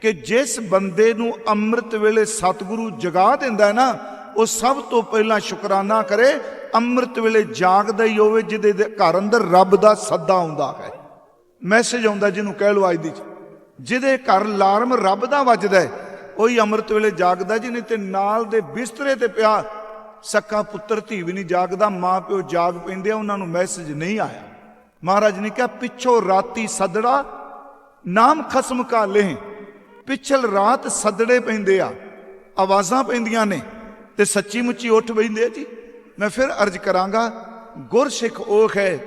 ਕਿ ਜਿਸ ਬੰਦੇ ਨੂੰ ਅੰਮ੍ਰਿਤ ਵੇਲੇ ਸਤਿਗੁਰੂ ਜਗਾ ਦਿੰਦਾ ਹੈ ਨਾ, ਉਹ ਸਭ ਤੋਂ ਪਹਿਲਾਂ ਸ਼ੁਕਰਾਨਾ ਕਰੇ, ਅੰਮ੍ਰਿਤ ਵੇਲੇ ਜਾਗਦਾ ਹੀ ਹੋਵੇ, ਜਿਹਦੇ ਦੇ ਘਰ ਅੰਦਰ ਰੱਬ ਦਾ ਸੱਦਾ ਆਉਂਦਾ ਹੈ। ਮੈਸੇਜ ਆਉਂਦਾ ਜਿਹਨੂੰ ਕਹਿ ਲਓ ਅੱਜ ਦੀ ਜਿਹਦੇ ਘਰ ਲਾਰਮ ਰੱਬ ਦਾ ਵੱਜਦਾ ਹੈ, ਉਹੀ ਅੰਮ੍ਰਿਤ ਵੇਲੇ ਜਾਗਦਾ ਜਿਹਨੇ ਤੇ ਨਾਲ ਦੇ ਬਿਸਤਰੇ ਤੇ ਪਿਆ, ਸੱਕਾ ਪੁੱਤਰ ਧੀ ਵੀ ਨਹੀਂ ਜਾਗਦਾ, ਮਾਂ ਪਿਓ ਜਾਗ ਪੈਂਦੇ ਆ, ਉਹਨਾਂ ਨੂੰ ਮੈਸੇਜ ਨਹੀਂ ਆਇਆ। ਮਹਾਰਾਜ ਨੇ ਕਿਹਾ, ਪਿੱਛੋਂ ਰਾਤੀ ਸਦੜਾ, ਨਾਮ ਖਸਮ ਕਾ ਲeh ਪਿਛਲ ਰਾਤ ਸੱਦੜੇ ਪੈਂਦੇ ਆ, ਆਵਾਜ਼ਾਂ ਪੈਂਦੀਆਂ ਨੇ ਤੇ ਸੱਚੀ ਮੁੱਚੀ ਉੱਠ ਬੈਂਦੇ ਆ ਜੀ। ਮੈਂ ਫਿਰ ਅਰਜ਼ ਕਰਾਂਗਾ, ਗੁਰਸਿੱਖ ਉਹ ਹੈ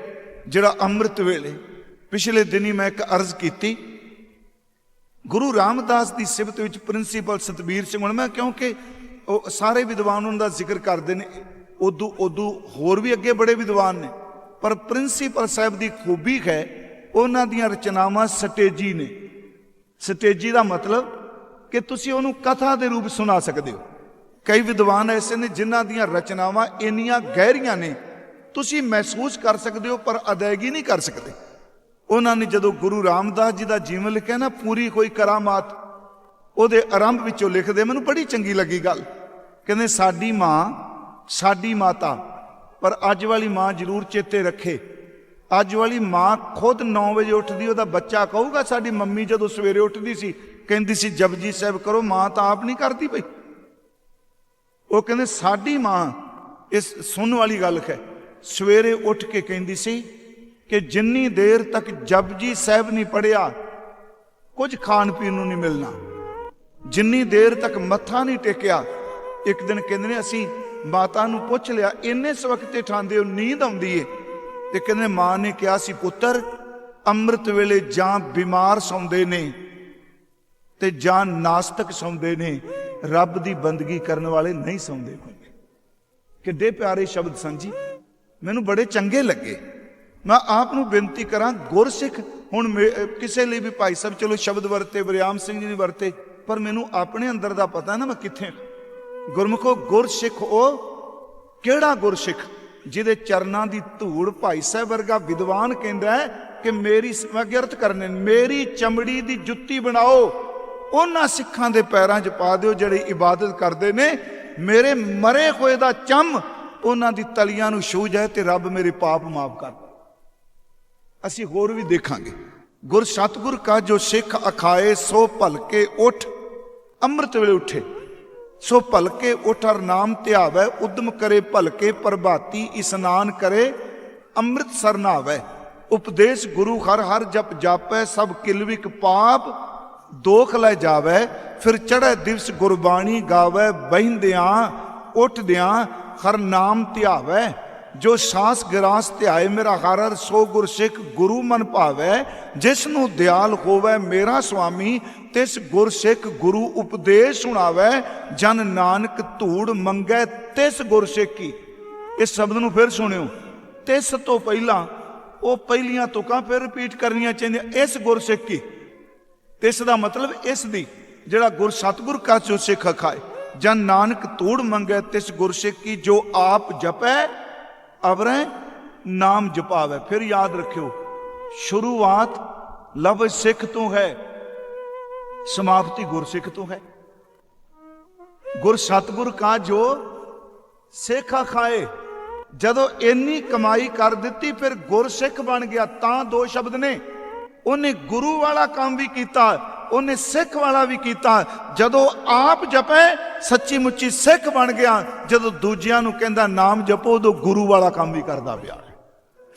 ਜਿਹੜਾ ਅੰਮ੍ਰਿਤ ਵੇਲੇ ਪਿਛਲੇ ਦਿਨੀ ਮੈਂ ਇੱਕ ਅਰਜ਼ ਕੀਤੀ। ਗੁਰੂ ਰਾਮਦਾਸ ਦੀ ਸਿਫਤ ਵਿੱਚ ਪ੍ਰਿੰਸੀਪਲ ਸਤਬੀਰ ਸਿੰਘ ਹੁਣ ਮੈਂ ਕਿਉਂਕਿ ਉਹ ਸਾਰੇ ਵਿਦਵਾਨ ਉਹਨਾਂ ਦਾ ਜ਼ਿਕਰ ਕਰਦੇ ਨੇ, ਉਦੋਂ ਉਦੋਂ ਹੋਰ ਵੀ ਅੱਗੇ ਬੜੇ ਵਿਦਵਾਨ ਨੇ। ਪਰ ਪ੍ਰਿੰਸੀਪਲ ਸਾਹਿਬ ਦੀ ਖੂਬੀ ਹੈ, ਉਹਨਾਂ ਦੀਆਂ ਰਚਨਾਵਾਂ ਸਟੇਜੀ ਨੇ। ਸਟੇਜੀ ਦਾ ਮਤਲਬ ਕਿ ਤੁਸੀਂ ਉਹਨੂੰ ਕਥਾ ਦੇ ਰੂਪ ਸੁਣਾ ਸਕਦੇ ਹੋ। ਕਈ ਵਿਦਵਾਨ ਐਸੇ ਨੇ ਜਿਨ੍ਹਾਂ ਦੀਆਂ ਰਚਨਾਵਾਂ ਇੰਨੀਆਂ ਗਹਿਰੀਆਂ ਨੇ, ਤੁਸੀਂ ਮਹਿਸੂਸ ਕਰ ਸਕਦੇ ਹੋ ਪਰ ਅਦਾਇਗੀ ਨਹੀਂ ਕਰ ਸਕਦੇ। ਉਹਨਾਂ ਨੇ ਜਦੋਂ ਗੁਰੂ ਰਾਮਦਾਸ ਜੀ ਦਾ ਜੀਵਨ ਲਿਖਿਆ ਨਾ, ਪੂਰੀ ਕੋਈ ਕਰਾਮਾਤ, ਉਹਦੇ ਆਰੰਭ ਵਿੱਚੋਂ ਲਿਖਦੇ, ਮੈਨੂੰ ਬੜੀ ਚੰਗੀ ਲੱਗੀ ਗੱਲ। ਕਹਿੰਦੇ, ਸਾਡੀ ਮਾਂ, ਸਾਡੀ ਮਾਤਾ, ਪਰ ਅੱਜ ਵਾਲੀ ਮਾਂ ਜ਼ਰੂਰ ਚੇਤੇ ਰੱਖੇ। ਅੱਜ ਵਾਲੀ ਮਾਂ ਖੁਦ 9 ਵਜੇ ਉੱਠਦੀ, ਉਹਦਾ ਬੱਚਾ ਕਹੂਗਾ, ਸਾਡੀ ਮੰਮੀ ਜਦੋਂ ਸਵੇਰੇ ਉੱਠਦੀ ਸੀ, ਕਹਿੰਦੀ ਸੀ, ਜਪਜੀ ਸਾਹਿਬ ਕਰੋ, ਮਾਂ ਤਾਂ ਆਪ ਨਹੀਂ ਕਰਦੀ ਪਈ। ਉਹ ਕਹਿੰਦੇ, ਸਾਡੀ ਮਾਂ ਇਸ ਸੁਣਨ ਵਾਲੀ ਗੱਲ ਹੈ ਸਵੇਰੇ ਉੱਠ ਕੇ ਕਹਿੰਦੀ ਸੀ ਕਿ ਜਿੰਨੀ ਦੇਰ ਤੱਕ ਜਪਜੀ ਸਾਹਿਬ ਨਹੀਂ ਪੜਿਆ ਕੁਝ ਖਾਣ ਪੀਣ ਨੂੰ ਨਹੀਂ ਮਿਲਣਾ। ਜਿੰਨੀ ਦੇਰ ਤੱਕ ਮੱਥਾ ਨਹੀਂ ਟੇਕਿਆ, ਇੱਕ ਦਿਨ ਕਹਿੰਦੇ ਨੇ ਅਸੀਂ ਮਾਤਾ ਨੂੰ ਪੁੱਛ ਲਿਆ, ਇੰਨੇ ਸਵਕਤ ਤੇ ਠਾਂਦੇ ਹੋ ਨੀਂਦ ਆਉਂਦੀ ਏ। ਤੇ ਕਹਿੰਦੇ ਮਾਂ ਨੇ ਕਿਹਾ ਸੀ, ਪੁੱਤਰ, ਅੰਮ੍ਰਿਤ ਵੇਲੇ ਜਾਂ ਬਿਮਾਰ ਸੌਂਦੇ ਨੇ ਤੇ ਜਾਂ ਨਾਸਤਕ ਸੌਂਦੇ ਨੇ, ਰੱਬ ਦੀ ਬੰਦਗੀ ਕਰਨ ਵਾਲੇ ਨਹੀਂ ਸੌਂਦੇ ਹੁੰਦੇ ਕਿੱਡੇ ਪਿਆਰੇ ਸ਼ਬਦ ਸਨ ਮੈਨੂੰ ਬੜੇ ਚੰਗੇ ਲੱਗੇ। ਮੈਂ ਆਪ ਨੂੰ ਬੇਨਤੀ ਕਰਾਂ, ਗੁਰਸਿੱਖ, ਹੁਣ ਮੇ- ਕਿਸੇ ਲਈ ਵੀ ਭਾਈ ਸਾਹਿਬ, ਚਲੋ ਸ਼ਬਦ ਵਰਤੇ, ਵਰਿਆਮ ਸਿੰਘ ਜੀ ਨੇ ਵਰਤੇ, ਪਰ ਮੈਨੂੰ ਆਪਣੇ ਅੰਦਰ ਦਾ ਪਤਾ ਨਾ ਮੈਂ ਕਿੱਥੇ ਗੁਰਮੁਖੋ, ਗੁਰਸਿੱਖ ਉਹ ਕਿਹੜਾ ਗੁਰਸਿੱਖ? ਜਿਹਦੇ ਚਰਨਾਂ ਦੀ ਧੂੜ ਭਾਈ ਸਾਹਿਬ ਵਰਗਾ ਵਿਦਵਾਨ ਕਹਿੰਦਾ ਹੈ ਕਿ ਮੇਰੀ ਸਮਗਰਤ ਕਰਨੇ, ਮੇਰੀ ਚਮੜੀ ਦੀ ਜੁੱਤੀ ਬਣਾਓ, ਉਹਨਾਂ ਸਿੱਖਾਂ ਦੇ ਪੈਰਾਂ 'ਚ ਪਾ ਦਿਓ ਜਿਹੜੇ ਇਬਾਦਤ ਕਰਦੇ ਨੇ। ਮੇਰੇ ਮਰੇ ਹੋਏ ਦਾ ਚੰਮ ਉਹਨਾਂ ਦੀ ਤਲੀਆਂ ਨੂੰ ਛੂ ਜਾਏ ਤੇ ਰੱਬ ਮੇਰੇ ਪਾਪ ਮਾਫ ਕਰ ਅਸੀਂ ਹੋਰ ਵੀ ਦੇਖਾਂਗੇ। ਗੁਰ ਸਤਗੁਰ ਕਾ ਜੋ ਸਿੱਖ ਅਖਾਏ, ਸੋ ਭਲਕੇ ਉਠ, ਅੰਮ੍ਰਿਤ ਵੇਲੇ ਉਠੇ। ਸੋ ਭਲਕੇ ਉਠ ਹਰ ਨਾਮ ਧਿਆਵੈ, ਉਦਮ ਕਰੇ ਭਲਕੇ ਪ੍ਰਭਾਤੀ, ਇਸਨਾਨ ਕਰੇ ਅੰਮ੍ਰਿਤ ਸਰ ਉਪਦੇਸ਼ ਗੁਰੂ ਹਰ ਹਰ ਜਪ ਜਾਪੈ, ਸਭ ਕਿਲਵਿਕ ਪਾਪ ਦੋਖ ਲੈ ਜਾਵੈ। ਫਿਰ ਚੜ੍ਹੈ ਦਿਵਸ ਗੁਰਬਾਣੀ ਗਾਵੈ ਬਹਿੰਦਿਆਂ ਉੱਠਦਿਆਂ ਹਰ ਨਾਮ ਧਿਆਵੈ। ਜੋ ਸਾਸ ਗਰਾਸ ਧਿਆਏ, ਮੇਰਾ ਹਰ ਹਰ ਸੋ ਗੁਰ ਸਿੱਖ ਗੁਰੂ ਮਨ ਭਾਵੈ। ਜਿਸ ਨੂੰ ਦਿਆਲ ਹੋਵੇ, ਮੇਰਾ ਸੁਆਮੀ ਤਿਸ ਗੁਰਸਿੱਖ ਗੁਰੂ ਉਪਦੇਸ਼ ਸੁਣਾਵੈ, ਜਨ ਨਾਨਕ ਧੂੜ ਮੰਗੈ ਤਿਸ ਗੁਰਸਿੱਖੀ। ਇਸ ਸ਼ਬਦ ਨੂੰ ਫਿਰ ਸੁਣਿਓ। ਤਿਸ ਤੋਂ ਪਹਿਲਾਂ ਉਹ ਪਹਿਲੀਆਂ ਤੁਕਾਂ ਫਿਰ ਰਿਪੀਟ ਕਰਨੀਆਂ ਚਾਹੀਦੀਆਂ, ਇਸ ਗੁਰਸਿੱਖੀ। ਤਿਸ ਦਾ ਮਤਲਬ ਇਸ ਦੀ, ਜਿਹੜਾ ਗੁਰ ਸਤਗੁਰ ਕਾ ਜੋ ਸਿੱਖ ਖਾਏ। ਜਨ ਨਾਨਕ ਧੂੜ ਮੰਗੈ ਤਿਸ ਗੁਰਸਿੱਖ, ਜੋ ਆਪ ਜਪੈ, ਅਵਰੈ ਨਾਮ ਜਪਾਵੇ। ਫਿਰ ਯਾਦ ਰੱਖਿਓ, ਸ਼ੁਰੂਆਤ ਲਫ਼ਜ਼ ਸਿੱਖ ਤੋਂ ਹੈ। ਸਮਾਪਤੀ ਗੁਰਸਿੱਖ ਤੋਂ ਹੈ। ਗੁਰ ਸਤਗੁਰ ਕਾ ਜੋ ਸਿੱਖ ਖਾਏ, ਜਦੋਂ ਇੰਨੀ ਕਮਾਈ ਕਰ ਦਿੱਤੀ ਫਿਰ ਗੁਰਸਿੱਖ ਬਣ ਗਿਆ, ਤਾਂ ਦੋ ਸ਼ਬਦ ਨੇ। ਉਹਨੇ ਗੁਰੂ ਵਾਲਾ ਕੰਮ ਵੀ ਕੀਤਾ, ਉਹਨੇ ਸਿੱਖ ਵਾਲਾ ਵੀ ਕੀਤਾ। ਜਦੋਂ ਆਪ ਜਪੇ, ਸੱਚੀ ਮੁੱਚੀ ਸਿੱਖ ਬਣ ਗਿਆ, ਜਦੋਂ ਦੂਜਿਆਂ ਨੂੰ ਕਹਿੰਦਾ, ਨਾਮ ਜਪੋ, ਉਦੋਂ ਗੁਰੂ ਵਾਲਾ ਕੰਮ ਵੀ ਕਰਦਾ ਪਿਆ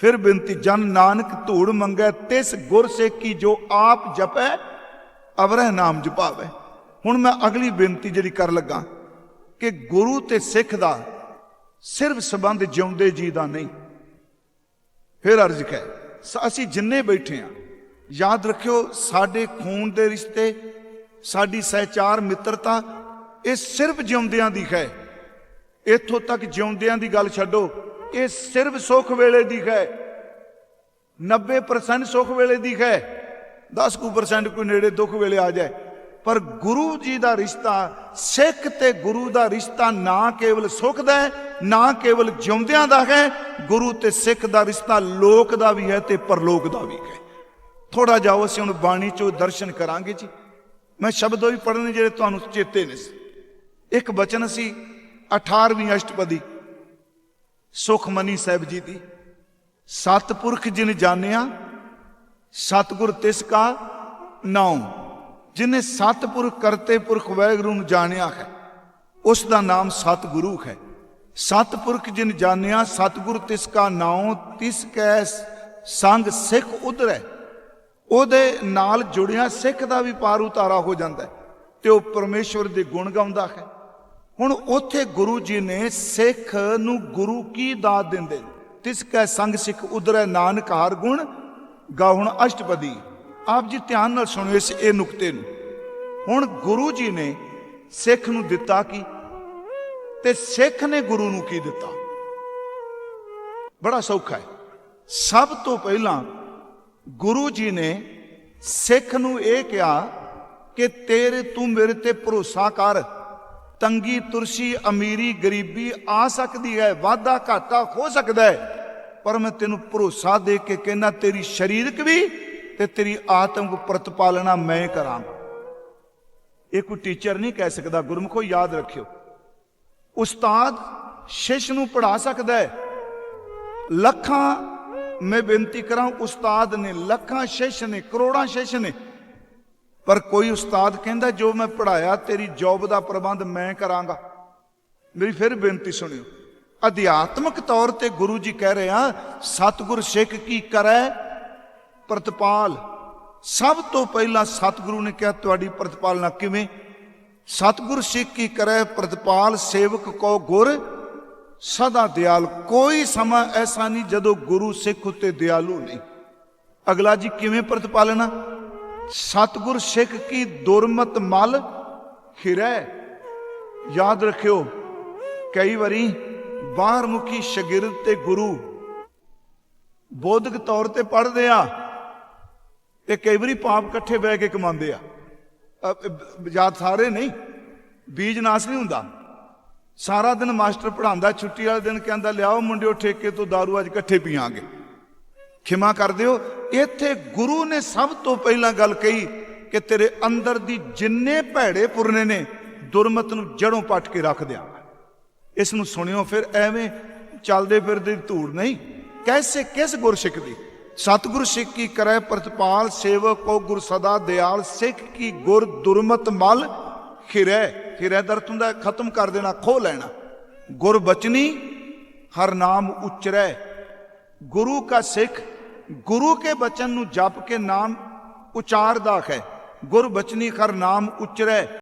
ਫਿਰ ਬੇਨਤੀ, ਜਨ ਨਾਨਕ ਧੂੜ ਮੰਗੈ, ਤਿਸ ਗੁਰਸਿੱਖ ਕੀ ਜੋ ਆਪ ਜਪੈ ਅਵਰਹਿ ਨਾਮ ਜਪਾਵੇ। ਹੁਣ ਮੈਂ ਅਗਲੀ ਬੇਨਤੀ ਜਿਹੜੀ ਕਰ ਲੱਗਾ ਕਿ ਗੁਰੂ ਤੇ ਸਿੱਖ ਦਾ ਸਿਰਫ ਸਬੰਧ ਜਿਉਂਦੇ ਜੀ ਦਾ ਨਹੀਂ। ਫਿਰ ਅਰਜ਼ ਹੈ ਅਸੀਂ ਜਿੰਨੇ ਬੈਠੇ ਆ, ਯਾਦ ਰੱਖਿਓ ਸਾਡੇ ਖੂਨ ਦੇ ਰਿਸ਼ਤੇ, ਸਾਡੀ ਸਹਿਚਾਰ ਮਿੱਤਰਤਾ, ਇਹ ਸਿਰਫ ਜਿਉਂਦਿਆਂ ਦੀ ਹੈ। ਇੱਥੋਂ ਤੱਕ ਜਿਉਂਦਿਆਂ ਦੀ ਗੱਲ ਛੱਡੋ, ਇਹ ਸਿਰਫ ਸੁੱਖ ਵੇਲੇ ਦੀ ਹੈ। 90% ਸੁੱਖ ਵੇਲੇ ਦੀ ਹੈ। 10% ਕੋਈ ਨੇੜੇ ਦੁੱਖ ਵੇਲੇ ਆ ਜਾਏ। ਪਰ ਗੁਰੂ ਜੀ ਦਾ ਰਿਸ਼ਤਾ, ਸਿੱਖ ਤੇ ਗੁਰੂ ਦਾ ਰਿਸ਼ਤਾ ਨਾ ਕੇਵਲ ਸੁੱਖ ਦਾ ਹੈ, ਨਾ ਕੇਵਲ ਜਿਉਂਦਿਆਂ ਦਾ ਹੈ, ਗੁਰੂ ਤੇ ਸਿੱਖ ਦਾ ਰਿਸ਼ਤਾ ਲੋਕ ਦਾ ਵੀ ਹੈ ਤੇ ਪਰਲੋਕ ਦਾ ਵੀ ਹੈ। ਥੋੜਾ ਜਾਓ ਅਸੀਂ ਹੁਣ ਬਾਣੀ ਚੋਂ ਦਰਸ਼ਨ ਕਰਾਂਗੇ ਜੀ। ਮੈਂ ਸ਼ਬਦ ਉਹ ਵੀ ਪੜ੍ਹਨੇ ਜਿਹੜੇ ਤੁਹਾਨੂੰ ਚੇਤੇ ਨੇ ਇੱਕ ਬਚਨ ਸੀ 18ਵੀਂ ਅਸ਼ਟਪਦੀ। ਸੁਖਮਨੀ ਸਾਹਿਬ ਜੀ ਦੀ ਸਤਪੁਰਖ ਜਿਨ ਜਾਣਿਆ ਸਤਗੁਰ ਤਿਸ ਕਾ ਨਾਉ, ਜਿਨੇ ਸਤਪੁਰਖ ਕਰਤੇ ਪੁਰਖ ਵਾਹਿਗੁਰੂ ਨੂੰ ਜਾਣਿਆ ਹੈ, ਉਸ ਦਾ ਨਾਮ ਸਤਿਗੁਰੂ ਹੈ। ਸਤਪੁਰਖ ਜਿਨ ਜਾਣਿਆ, ਸਤਗੁਰ ਤਿਸ ਕਾ ਨਾਉ, ਤਿਸ ਕੈ ਸੰਗ ਸਿੱਖ ਉਧਰੈ। ਉਹਦੇ ਨਾਲ ਜੁੜਿਆ ਸਿੱਖ ਦਾ ਵੀ ਪਾਰ ਉਤਾਰਾ ਹੋ ਜਾਂਦਾ ਹੈ, ਤੇ ਉਹ ਪਰਮੇਸ਼ਵਰ ਦੇ ਗੁਣ ਗਾਉਂਦਾ ਹੈ। ਹੁਣ ਉੱਥੇ ਗੁਰੂ ਜੀ ਨੇ ਸਿੱਖ ਨੂੰ ਗੁਰੂ ਕੀ ਦਾਤ ਦਿੰਦੇ? ਨੇ ਤਿਸ ਕੈ ਸੰਗ ਸਿੱਖ ਉਧਰੈ, ਨਾਨਕ ਹਰ ਗੁਣ ਗਾਉਣ ਅਸ਼ਟਪਦੀ। ਆਪ ਜੀ ਧਿਆਨ ਨਾਲ ਸੁਣੋ ਇਸ ਇਹ ਨੁਕਤੇ ਨੂੰ। ਹੁਣ ਗੁਰੂ ਜੀ ਨੇ ਸਿੱਖ ਨੂੰ ਦਿੱਤਾ ਕੀ? ਤੇ ਸਿੱਖ ਨੇ ਗੁਰੂ ਨੂੰ ਕੀ ਦਿੱਤਾ? ਬੜਾ ਸੌਖਾ ਹੈ। ਸਭ ਤੋਂ ਪਹਿਲਾਂ ਗੁਰੂ ਜੀ ਨੇ ਸਿੱਖ ਨੂੰ ਇਹ ਕਿਹਾ ਕਿ ਤੇਰੇ ਤੂੰ ਮੇਰੇ ਤੇ ਭਰੋਸਾ ਕਰ। ਤੰਗੀ ਤੁਰਸ਼ੀ ਅਮੀਰੀ ਗਰੀਬੀ ਆ ਸਕਦੀ ਹੈ, ਵਾਧਾ ਘਾਟਾ ਹੋ ਸਕਦਾ ਹੈ। ਪਰ ਮੈਂ ਤੈਨੂੰ ਭਰੋਸਾ ਦੇ ਕੇ ਕਹਿੰਦਾ, ਤੇਰੀ ਸਰੀਰਕ ਵੀ ਤੇ ਤੇਰੀ ਆਤਮਿਕ ਪ੍ਰਤਪਾਲਣਾ ਮੈਂ ਕਰਾਂਗਾ। ਇਹ ਕੋਈ ਟੀਚਰ ਨਹੀਂ ਕਹਿ ਸਕਦਾ, ਗੁਰਮੁਖੋ, ਯਾਦ ਰੱਖਿਓ। ਉਸਤਾਦ ਸ਼ਿਸ਼ ਨੂੰ ਪੜਾ ਸਕਦਾ ਹੈ। ਲੱਖਾਂ, ਮੈਂ ਬੇਨਤੀ ਕਰਾਂ, ਉਸਤਾਦ ਨੇ, ਲੱਖਾਂ ਸ਼ਿਸ਼ ਨੇ, ਕਰੋੜਾਂ ਸ਼ਿਸ਼ ਨੇ, ਪਰ ਕੋਈ ਉਸਤਾਦ ਕਹਿੰਦਾ, ਜੋ ਮੈਂ ਪੜਾਇਆ ਤੇਰੀ ਜੌਬ ਦਾ ਪ੍ਰਬੰਧ ਮੈਂ ਕਰਾਂਗਾ। ਮੇਰੀ ਫਿਰ ਬੇਨਤੀ ਸੁਣਿਓ। ਅਧਿਆਤਮਿਕ ਤੌਰ ਤੇ ਗੁਰੂ ਜੀ ਕਹਿ ਰਹੇ ਆ, ਸਤਿਗੁਰ ਸਿੱਖ ਕੀ ਕਰੈ? ਪ੍ਰਤਪਾਲ। ਸਭ ਤੋਂ ਪਹਿਲਾਂ ਸਤਿਗੁਰੂ ਨੇ ਕਿਹਾ, ਤੁਹਾਡੀ ਪ੍ਰਤਪਾਲਨਾ ਕਿਵੇਂ? ਸਤਿਗੁਰ ਸਿੱਖ ਕੀ ਕਰੈ? ਪ੍ਰਤਪਾਲ, ਸੇਵਕ ਕੋ ਗੁਰ, ਸਦਾ ਦਿਆਲ। ਕੋਈ ਸਮਾਂ ਐਸਾ ਨਹੀਂ ਜਦੋਂ ਗੁਰੂ ਸਿੱਖ ਉਤੇ ਦਿਆਲੂ ਨਹੀਂ। ਅਗਲਾ ਜੀ, ਕਿਵੇਂ ਪ੍ਰਤਪਾਲਨਾ? ਸਤਿਗੁਰ ਸਿੱਖ ਕੀ ਦੁਰਮਤ ਮਲ ਖਿਰੈ ਯਾਦ ਰੱਖਿਓ, ਕਈ ਵਾਰੀ ਬਾਹਰ ਮੁਖੀ ਸ਼ਾਗਿਰਦ ਤੇ ਗੁਰੂ ਬੌਧਿਕ ਤੌਰ ਤੇ ਪੜ੍ਹਦੇ ਆ ਤੇ ਕਈ ਵਾਰੀ ਪਾਪ ਇਕੱਠੇ ਬਹਿ ਕੇ ਕਮਾਉਂਦੇ ਆ। ਅ, ਯਾਦ ਸਾਰੇ ਨਹੀਂ? ਬੀਜ ਨਾਸ ਨਹੀਂ ਹੁੰਦਾ। ਸਾਰਾ ਦਿਨ ਮਾਸਟਰ ਪੜਾਉਂਦਾ ਛੁੱਟੀ ਵਾਲੇ ਦਿਨ ਕਹਿੰਦਾ ਲਿਆਓ ਮੁੰਡਿਓ ਠੇਕੇ ਤੋਂ दारू ਅੱਜ ਇਕੱਠੇ ਪੀਾਂਗੇ ਖਿਮਾ ਕਰ ਦਿਓ ਇੱਥੇ ਗੁਰੂ ਨੇ ਸਭ ਤੋਂ ਪਹਿਲਾਂ ਗੱਲ ਕਹੀ ਕਿ ਤੇਰੇ ਅੰਦਰ ਦੀ ਜਿੰਨੇ ਭੈੜੇ ਪੁਰਨੇ ਨੇ ਦੁਰਮਤ ਨੂੰ ਜੜੋਂ ਪੱਟ ਕੇ ਰੱਖ ਦਿਆਂਗਾ ਇਸ ਨੂੰ ਸੁਣਿਓ ਫਿਰ, ਐਵੇਂ ਚੱਲਦੇ ਫਿਰਦੇ ਧੂੜ ਨਹੀਂ। ਕੈਸੇ, ਕਿਸ ਗੁਰਸਿੱਖ ਦੀ? ਸਤਿਗੁਰ ਸਿੱਖ ਕੀ ਕਰੈ ਪ੍ਰਤਪਾਲ, ਸੇਵਕ ਕੋ ਗੁਰ ਸਦਾ ਦਿਆਲ, ਸਿੱਖ ਕੀ ਗੁਰ ਦੁਰਮਤ ਮਲ ਖਿਰੈ। ਖਿਰੈ ਦਰਤ ਹੁੰਦਾ ਖਤਮ ਕਰ ਦੇਣਾ, ਖੋ ਲੈਣਾ। ਗੁਰ ਬਚਨੀ, ਹਰ ਨਾਮ ਉਚਰੈ। ਗੁਰੂ ਕਾ ਸਿੱਖ, ਗੁਰੂ ਕੇ ਬਚਨ ਨੂੰ ਜਪ ਕੇ ਨਾਮ ਉਚਾਰਦਾ ਹੈ। ਗੁਰ ਬਚਨੀ, ਹਰ ਨਾਮ ਉਚਰੈ।